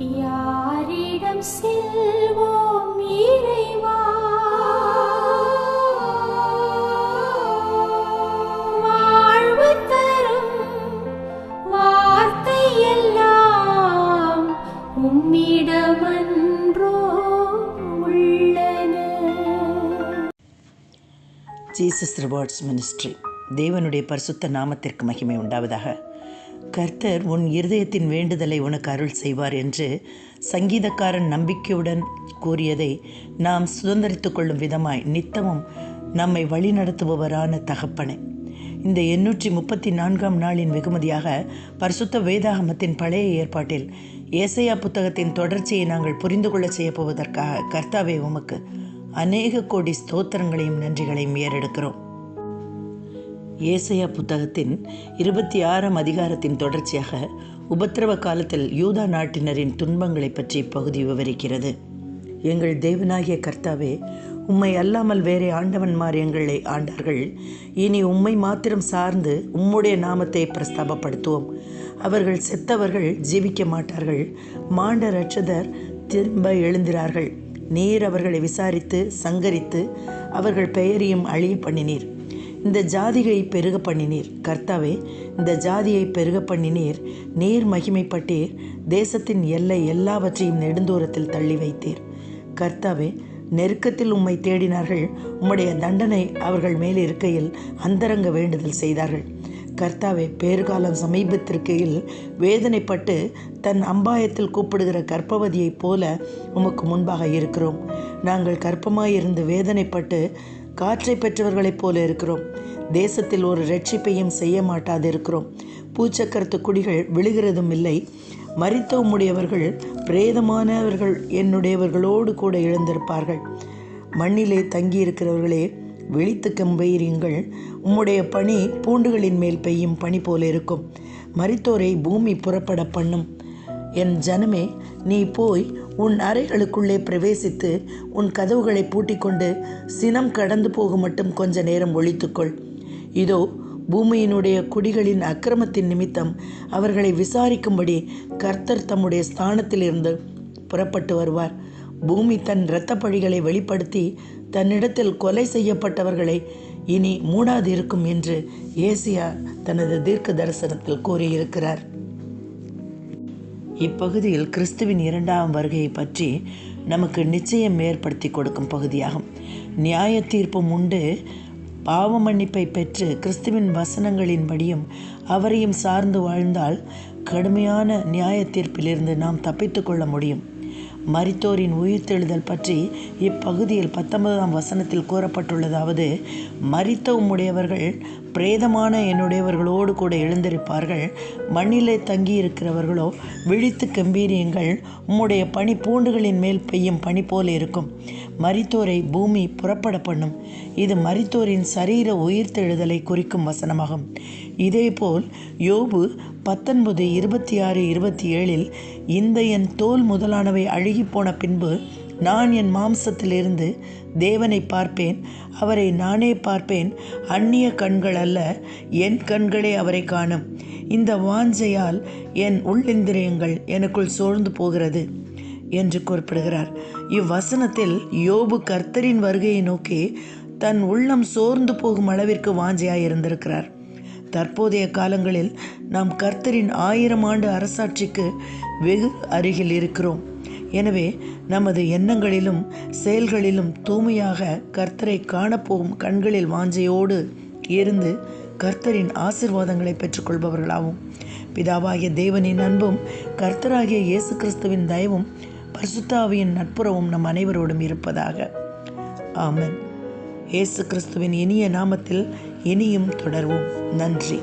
யாரிடம் செல்வோம் இறைவா? வாழ்வு தரும் வார்த்தை எல்லாம் உம்மிடமன்றோ உள்ளன. ஜீசஸ் ரிவார்ட்ஸ் மினிஸ்ட்ரி தேவனுடைய பரிசுத்த நாமத்திற்கு மகிமை உண்டாவதாக. கர்த்தர் உன் இருதயத்தின் வேண்டுதலை உனக்கு அருள் செய்வார் என்று சங்கீதக்காரன் நம்பிக்கையுடன் கூறியதை நாம் சுதந்திரித்து கொள்ளும் விதமாய் நித்தமும் நம்மை வழிநடத்துபவரான தகப்பனே. இந்த எண்ணூற்றி முப்பத்தி நான்காம் நாளின் வெகுமதியாக பரிசுத்த வேதாகமத்தின் பழைய ஏற்பாட்டில் ஏசையா புத்தகத்தின் தொடர்ச்சியை நாங்கள் புரிந்து கொள்ள செய்யப்போவதற்காக கர்த்தாவே உமக்கு அநேக கோடி ஸ்தோத்திரங்களையும் நன்றிகளையும் ஏறெடுக்கிறோம். ஏசையா புத்தகத்தின் இருபத்தி ஆறாம் அதிகாரத்தின் தொடர்ச்சியாக உபத்திரவ காலத்தில் யூதா நாட்டினரின் துன்பங்களை பற்றி பகுதி விவரிக்கிறது. எங்கள் தேவனாகிய கர்த்தாவே உம்மை அல்லாமல் வேறே ஆண்டவன்மார் எங்களை ஆண்டார்கள். இனி உம்மை மாத்திரம் சார்ந்து உம்முடைய நாமத்தை பிரஸ்தாபப்படுத்துவோம். அவர்கள் செத்தவர்கள் ஜீவிக்க மாட்டார்கள். மாண்ட ரட்சதர் திரும்ப எழுந்திரார்கள். நீர் அவர்களை விசாரித்து சங்கரித்து அவர்கள் பெயரையும் அழிய பண்ணினீர் இந்த ஜாதியை பெருக பண்ணினீர். கர்த்தாவே இந்த ஜாதியை பெருக பண்ணினீர். நீர் மகிமைப்பட்டீர். தேசத்தின் எல்லை எல்லாவற்றையும் நெடுந்தூரத்தில் தள்ளி வைத்தீர். கர்த்தாவே நெருக்கத்தில் உம்மை தேடினார்கள். உம்முடைய தண்டனை அவர்கள் மேல் இருக்கையில் அந்தரங்க வேண்டுதல் செய்தார்கள். கர்த்தாவே பேறுகாலம் சமீபத்திற்கையில் வேதனைப்பட்டு தன் அம்பாயத்தில் கூப்பிடுகிற கர்ப்பவதியைப் போல உமக்கு முன்பாக இருக்கிறோம். நாங்கள் கர்ப்பமாயிருந்து வேதனைப்பட்டு காற்றை பெற்றவர்களைப் போல இருக்கிறோம். தேசத்தில் ஒரு ரட்சிப்பையும் செய்ய மாட்டாதிருக்கிறோம். பூச்சக்கரத்து குடிகள் விழுகிறதும் இல்லை. மரித்த உம்முடையவர்கள் பிரேதமானவர்கள் என்னுடையவர்களோடு கூட எழுந்திருப்பார்கள். மண்ணிலே தங்கியிருக்கிறவர்களே விழித்து கம்பெய்யுங்கள். உம்முடைய பனி பூண்டுகளின் மேல் பெய்யும் பனி போல இருக்கும். மறித்தோரை பூமி புறப்பட பண்ணும். என் ஜனமே நீ போய் உன் அறைகளுக்குள்ளே பிரவேசித்து உன் கதவுகளை பூட்டிக்கொண்டு சினம் கடந்து போகும் மட்டும் கொஞ்ச நேரம் ஒழித்துக்கொள். இதோ பூமியினுடைய குடிகளின் அக்கிரமத்தின் நிமித்தம் அவர்களை விசாரிக்கும்படி கர்த்தர் தம்முடைய ஸ்தானத்திலிருந்து புறப்பட்டு வருவார். பூமி தன் இரத்த பழிகளை வெளிப்படுத்தி தன்னிடத்தில் கொலை செய்யப்பட்டவர்களை இனி மூடாதிருக்கும் என்று ஏசியா தனது தீர்க்க தரிசனத்தில் கூறியிருக்கிறார். இப்பகுதியில் கிறிஸ்துவின் இரண்டாம் வருகையை பற்றி நமக்கு நிச்சயம் ஏற்படுத்தி கொடுக்கும் பகுதியாகும். நியாய தீர்ப்பும் உண்டு. பாவ மன்னிப்பை பெற்று கிறிஸ்துவின் வசனங்களின்படியும் அவரையும் சார்ந்து வாழ்ந்தால் கடுமையான நியாய தீர்ப்பிலிருந்து நாம் தப்பித்து கொள்ள முடியும். மரித்தோரின் உயிர்த்தெழுதல் பற்றி இப்பகுதியில் பத்தொன்பதாம் வசனத்தில் கூறப்பட்டுள்ளதாவது மரித்த உம்முடையவர்கள் பிரேதமான என்னுடையவர்களோடு கூட எழுந்திருப்பார்கள். மண்ணிலே தங்கியிருக்கிறவர்களோ விழித்து கம்பீரியங்கள். உம்முடைய பனி பூண்டுகளின் மேல் பெய்யும் பனி போல இருக்கும். மரித்தோரை பூமி புறப்பட பண்ணும். இது மரித்தோரின் சரீர உயிர்த்தெழுதலை குறிக்கும் வசனமாகும். இதேபோல் யோபு பத்தொன்பது இருபத்தி ஆறு இருபத்தி ஏழில் இந்த என் தோல் முதலானவை அழுகி போன பின்பு நான் என் மாம்சத்திலிருந்து தேவனை பார்ப்பேன் அவரை நானே பார்ப்பேன் அந்நிய கண்கள் அல்ல என் கண்களே அவரை காணும். இந்த வாஞ்சையால் என் உள்ளிந்திரியங்கள் எனக்குள் சோர்ந்து போகிறது என்று குறிப்பிடுகிறார். இவ்வசனத்தில் யோபு கர்த்தரின் வருகையை நோக்கி தன் உள்ளம் சோர்ந்து போகும் அளவிற்கு வாஞ்சையாய் இருந்திருக்கிறார். தற்போதைய காலங்களில் நாம் கர்த்தரின் ஆயிரம் ஆண்டு அரசாட்சிக்கு வெகு அருகில் இருக்கிறோம். எனவே நமது எண்ணங்களிலும் செயல்களிலும் தூய்மையாக கர்த்தரை காணப்போகும் கண்களில் வாஞ்சையோடு இருந்து கர்த்தரின் ஆசிர்வாதங்களை பெற்றுக்கொள்பவர்களாகும் பிதாவாகிய தேவனின் அன்பும் கர்த்தராகிய இயேசு கிறிஸ்துவின் தயவும் பரிசுத்தாவியின் நட்புறவும் நம் அனைவரோடும் இருப்பதாக. ஆமன். இயேசு கிறிஸ்துவின் இனிய நாமத்தில் இனியும் தொடர்வோம். நன்றி.